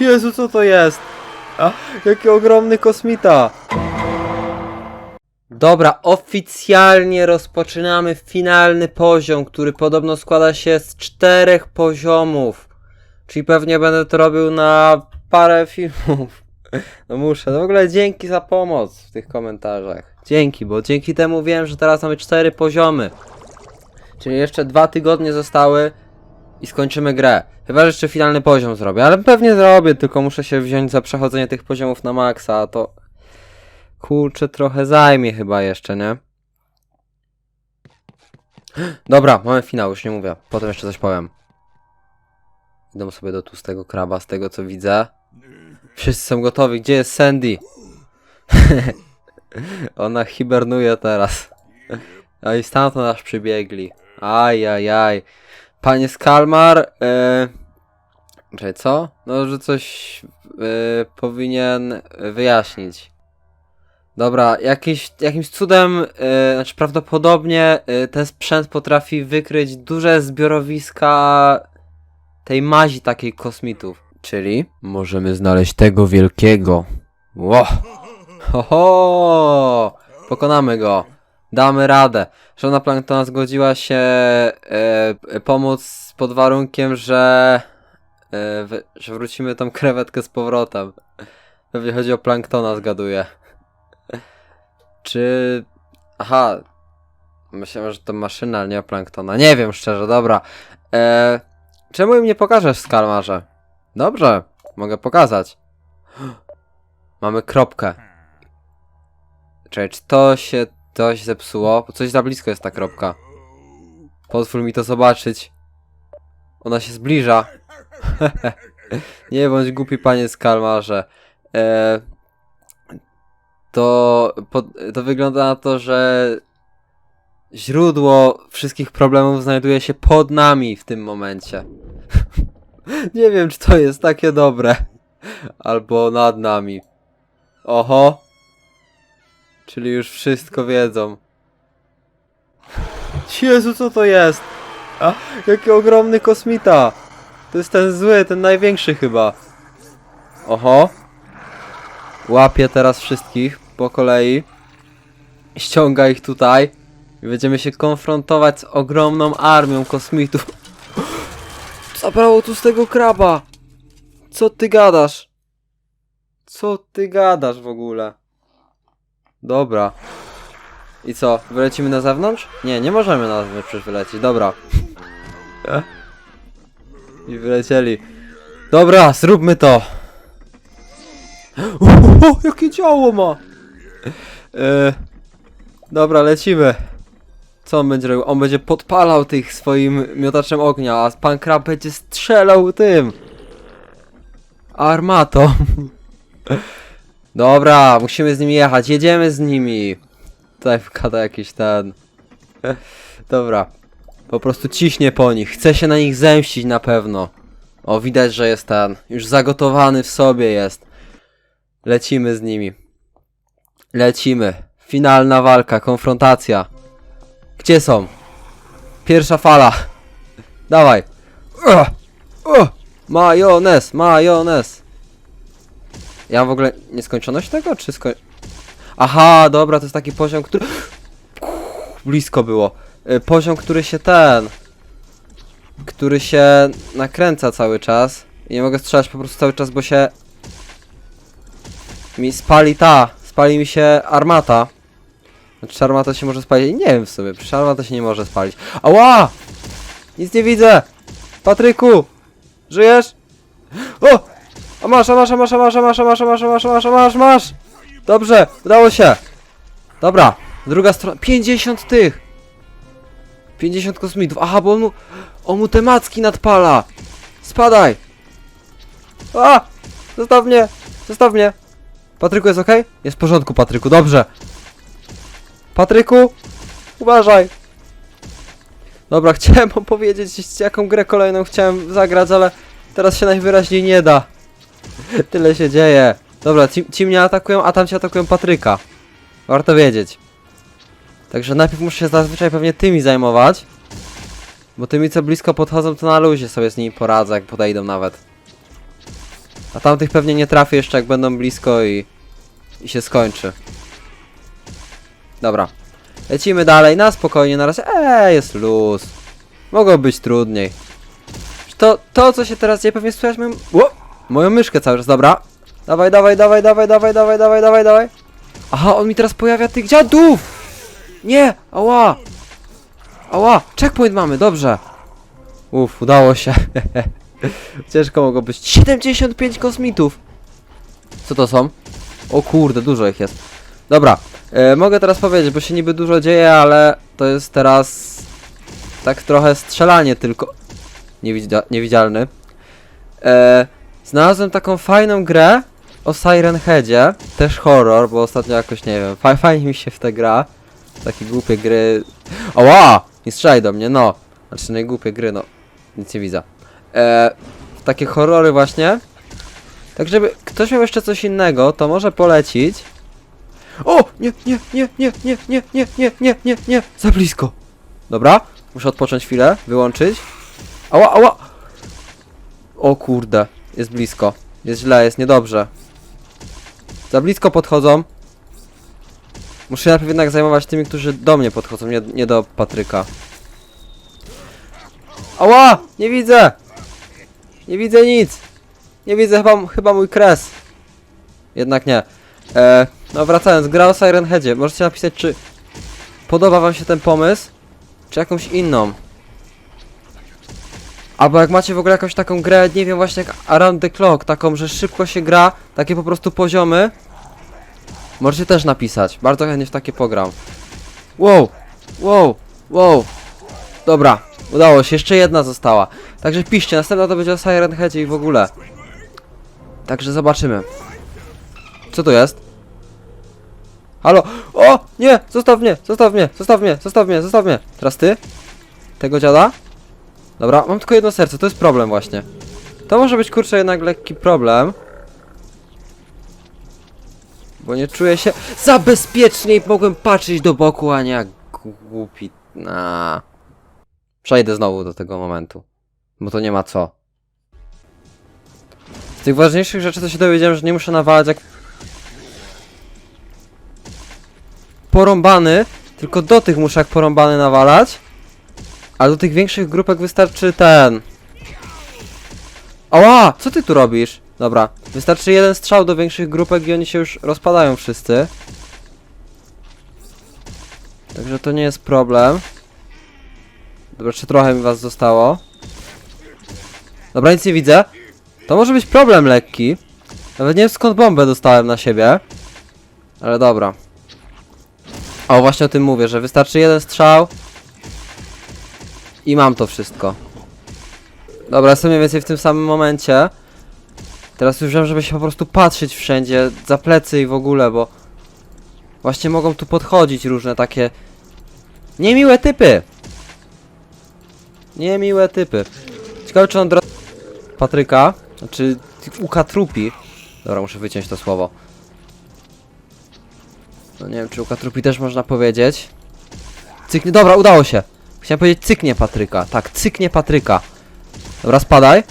Jezu, co to jest? A, jaki ogromny kosmita! Dobra, oficjalnie rozpoczynamy finalny poziom, który podobno składa się z czterech poziomów. Czyli pewnie będę to robił na parę filmów. No muszę. No w ogóle dzięki za pomoc w tych komentarzach. Dzięki, bo dzięki temu wiem, że teraz mamy cztery poziomy. Czyli jeszcze dwa tygodnie zostały i skończymy grę. Chyba, że jeszcze finalny poziom zrobię, ale pewnie zrobię, tylko muszę się wziąć za przechodzenie tych poziomów na maksa, a to kurczę trochę zajmie chyba jeszcze, nie? Dobra, mamy finał, już nie mówię. Potem jeszcze coś powiem. Idę sobie do tłustego kraba, z tego co widzę. Wszyscy są gotowi. Gdzie jest Sandy? Ona hibernuje teraz. A i stamtąd aż przybiegli. Aj, aj, aj. Panie Skalmar, e... Czekaj, co? No, że coś e, powinien wyjaśnić. Dobra, jakiś, jakimś cudem, e, znaczy prawdopodobnie e, ten sprzęt potrafi wykryć duże zbiorowiska tej mazi takiej kosmitów. Czyli możemy znaleźć tego wielkiego. Ło! Ho, ho! Pokonamy go. Damy radę. Żona Planktona zgodziła się e, pomóc pod warunkiem, że, e, wy- że wrócimy tą krewetkę z powrotem. Pewnie chodzi o Planktona, zgaduję. Czy... Aha. Myślałem, że to maszyna, ale nie o Planktona. Nie wiem, szczerze, dobra. E, czemu im nie pokażesz, Skalmarze? Dobrze, mogę pokazać. Mamy kropkę. Czekaj, czy to się coś zepsuło? Bo coś za blisko jest ta kropka. Pozwól mi to zobaczyć. Ona się zbliża. Nie bądź głupi panie skalmarze. E, to, po, to wygląda na to, że źródło wszystkich problemów znajduje się pod nami w tym momencie. Nie wiem, czy to jest takie dobre. Albo nad nami. Oho. Czyli już wszystko wiedzą. Jezu, co to jest? A, jaki ogromny kosmita! To jest ten zły, ten największy chyba. Oho. Łapię teraz wszystkich po kolei. Ściąga ich tutaj. I będziemy się konfrontować z ogromną armią kosmitów. Zabrało tu z tego kraba! Co ty gadasz? Co ty gadasz w ogóle? Dobra. I co? Wylecimy na zewnątrz? Nie, nie możemy na zewnątrz wylecieć. Dobra. I wylecieli. Dobra, zróbmy to. O, jakie działo ma! E, dobra, lecimy. Co on będzie robił? On będzie podpalał tych swoim miotaczem ognia, a pan Krab będzie strzelał tym. Armatą. Dobra, musimy z nimi jechać. Jedziemy z nimi. Tutaj wkłada jakiś ten. Dobra. Po prostu ciśnie po nich. Chce się na nich zemścić na pewno. O, widać, że jest ten. Już zagotowany w sobie jest. Lecimy z nimi. Lecimy. Finalna walka, konfrontacja. Gdzie są? Pierwsza fala. Dawaj. Ugh. Ugh. Majonez, majonez. Ja mam w ogóle nieskończoność tego, czy skoń... Aha, dobra, to jest taki poziom, który... Blisko było. Y, Poziom, który się ten... Który się nakręca cały czas. I nie mogę strzelać po prostu cały czas, bo się... Mi spali ta. Spali mi się armata. Znaczy armata się może spalić? Nie wiem w sumie, przecież armata się nie może spalić. Ała! Nic nie widzę! Patryku! Żyjesz? O! A masz, a masz, a masz, a masz, masz, masz, masz, masz, masz, masz, masz! Dobrze, udało się! Dobra, druga strona, 50 tych! 50 kosmitów, aha, bo on mu, on mu te macki nadpala! Spadaj! A! Zostaw mnie! Zostaw mnie! Patryku, jest ok? Jest w porządku, Patryku, dobrze! Patryku! Uważaj! Dobra, chciałem opowiedzieć, jaką grę kolejną chciałem zagrać, ale teraz się najwyraźniej nie da. Tyle się dzieje. Dobra, ci, ci mnie atakują, a tam ci atakują Patryka. Warto wiedzieć. Także najpierw muszę się zazwyczaj pewnie tymi zajmować. Bo tymi co blisko podchodzą, to na luzie sobie z nimi poradzę, jak podejdą nawet. A tamtych pewnie nie trafię jeszcze jak będą blisko i... I się skończy. Dobra. Lecimy dalej, na spokojnie, na razie. Eee, jest luz. Mogło być trudniej. To, to co się teraz dzieje, pewnie słychać. Ło! Moją myszkę cały czas, dobra. Dawaj, dawaj, dawaj, dawaj, dawaj, dawaj, dawaj, dawaj, dawaj. Aha, on mi teraz pojawia tych dziadów! Nie! Ała! Ała! Checkpoint mamy, dobrze. Uff, udało się. Ciężko mogło być. 75 kosmitów! Co to są? O kurde, dużo ich jest. Dobra, e, mogę teraz powiedzieć, bo się niby dużo dzieje, ale to jest teraz tak trochę strzelanie tylko. Niewidzia niewidzialny. E, znalazłem taką fajną grę o Siren Headzie, też horror, bo ostatnio jakoś nie wiem, fa fajnie mi się w te gra. Takie głupie gry. Oła! Nie strzelaj do mnie, no. Znaczy, nie głupie gry, no. Nic nie widzę. E, takie horrory właśnie. Tak, żeby ktoś miał jeszcze coś innego, to może polecić. O! Nie, nie, nie, nie, nie, nie, nie, nie, nie, nie, nie, za blisko. Dobra, muszę odpocząć chwilę, wyłączyć. Ała, ała! O kurde, jest blisko. Jest źle, jest niedobrze. Za blisko podchodzą. Muszę się najpierw jednak zajmować tymi, którzy do mnie podchodzą, nie, nie do Patryka. Ała! Nie widzę! Nie widzę nic! Nie widzę chyba, chyba mój kres. Jednak nie. E, no wracając, gra o Siren Headzie. Możecie napisać, czy podoba wam się ten pomysł, czy jakąś inną. Albo jak macie w ogóle jakąś taką grę, nie wiem, właśnie jak Around the Clock, taką, że szybko się gra, takie po prostu poziomy. Możecie też napisać. Bardzo chętnie w takie pogram. Wow! Wow! Wow! Dobra, udało się. Jeszcze jedna została. Także piszcie, następna to będzie o Siren Headzie i w ogóle. Także zobaczymy. Co to jest? Halo? O! Nie! Zostaw mnie! Zostaw mnie! Zostaw mnie! Zostaw mnie! Zostaw mnie! Teraz ty? Tego dziada? Dobra, mam tylko jedno serce, to jest problem właśnie. To może być kurczę jednak lekki problem. Bo nie czuję się za bezpiecznie i mogłem patrzeć do boku, a nie jak głupi. Na. Przejdę znowu do tego momentu. Bo to nie ma co. Z tych ważniejszych rzeczy to się dowiedziałem, że nie muszę nawalać jak porąbany, tylko do tych muszę jak porąbany nawalać. A do tych większych grupek wystarczy ten. Ała! Co ty tu robisz? Dobra, wystarczy jeden strzał do większych grupek i oni się już rozpadają wszyscy. Także to nie jest problem. Dobra, jeszcze trochę mi was zostało. Dobra, nic nie widzę. To może być problem lekki. Nawet nie wiem skąd bombę dostałem na siebie. Ale dobra. O, właśnie o tym mówię, że wystarczy jeden strzał. I mam to wszystko. Dobra, jestem mniej więcej w tym samym momencie. Teraz już wiem, żeby się po prostu patrzeć wszędzie, za plecy i w ogóle, bo... Właśnie mogą tu podchodzić różne takie... Niemiłe typy! Niemiłe typy. Ciekawe, czy on dro... Patryka, znaczy uka trupi. Dobra, muszę wyciąć to słowo. No nie wiem, czy uka trupi też można powiedzieć. Cyknie, dobra, udało się. Chciałem powiedzieć cyknie Patryka. Tak, cyknie Patryka. Dobra, spadaj.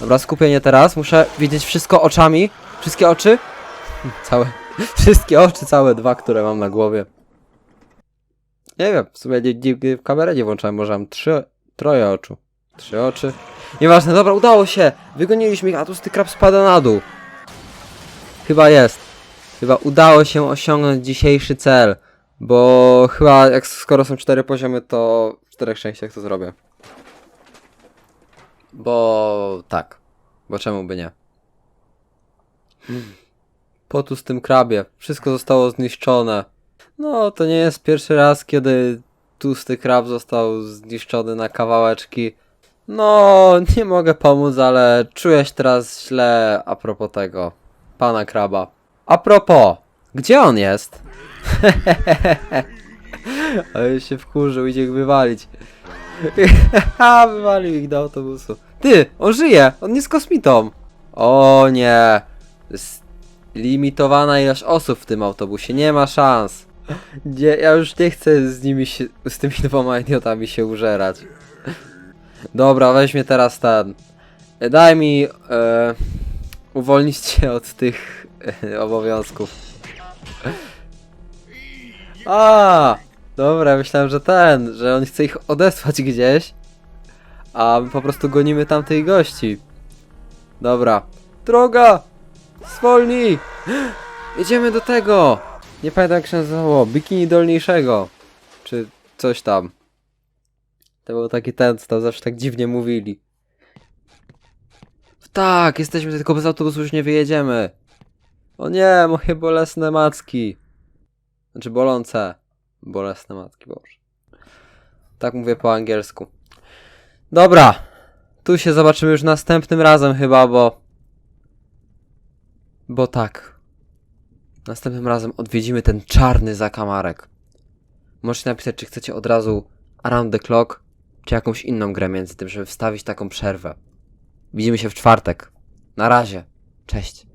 Dobra, skupienie teraz. Muszę widzieć wszystko oczami. Wszystkie oczy. Całe. Wszystkie oczy, całe dwa, które mam na głowie. Nie wiem, w sumie nie, w kamerę nie włączałem, może mam trzy, troje oczu. Trzy oczy. Nieważne, dobra, udało się! Wygoniliśmy ich, a tu krab spada na dół. Chyba jest. Chyba udało się osiągnąć dzisiejszy cel. Bo chyba, jak skoro są cztery poziomy, to w czterech częściach to zrobię. Bo tak. Bo czemu by nie? Po tu z tym krabie. Wszystko zostało zniszczone. No, to nie jest pierwszy raz, kiedy tłusty krab został zniszczony na kawałeczki. No, nie mogę pomóc, ale czuję się teraz źle a propos tego. Pana kraba. A propos, gdzie on jest? Ale się wkurzył, idzie ich wywalić. Ha, wywalił ich do autobusu. Ty, on żyje, on jest kosmitą. O nie. Jest limitowana ilość osób w tym autobusie, nie ma szans. Nie, ja już nie chcę z nimi się, z tymi dwoma idiotami się użerać. Dobra, weźmie teraz ten. Daj mi. E, uwolnić cię od tych e, obowiązków. A, dobra, myślałem, że ten, że on chce ich odesłać gdzieś, a my po prostu gonimy tamtych gości. Dobra. Droga! Zwolnij! Jedziemy do tego! Nie pamiętam jak się nazywało. Bikini dolniejszego. Czy coś tam. To był taki ten, co tam zawsze tak dziwnie mówili. Tak, jesteśmy tylko bez autobusu już nie wyjedziemy. O nie, moje bolesne macki. Znaczy bolące. Bolesne matki, boże. Tak mówię po angielsku. Dobra. Tu się zobaczymy już następnym razem chyba, bo... Bo tak. Następnym razem odwiedzimy ten czarny zakamarek. Możecie napisać, czy chcecie od razu Around the Clock, czy jakąś inną grę między tym, żeby wstawić taką przerwę. Widzimy się w czwartek. Na razie. Cześć.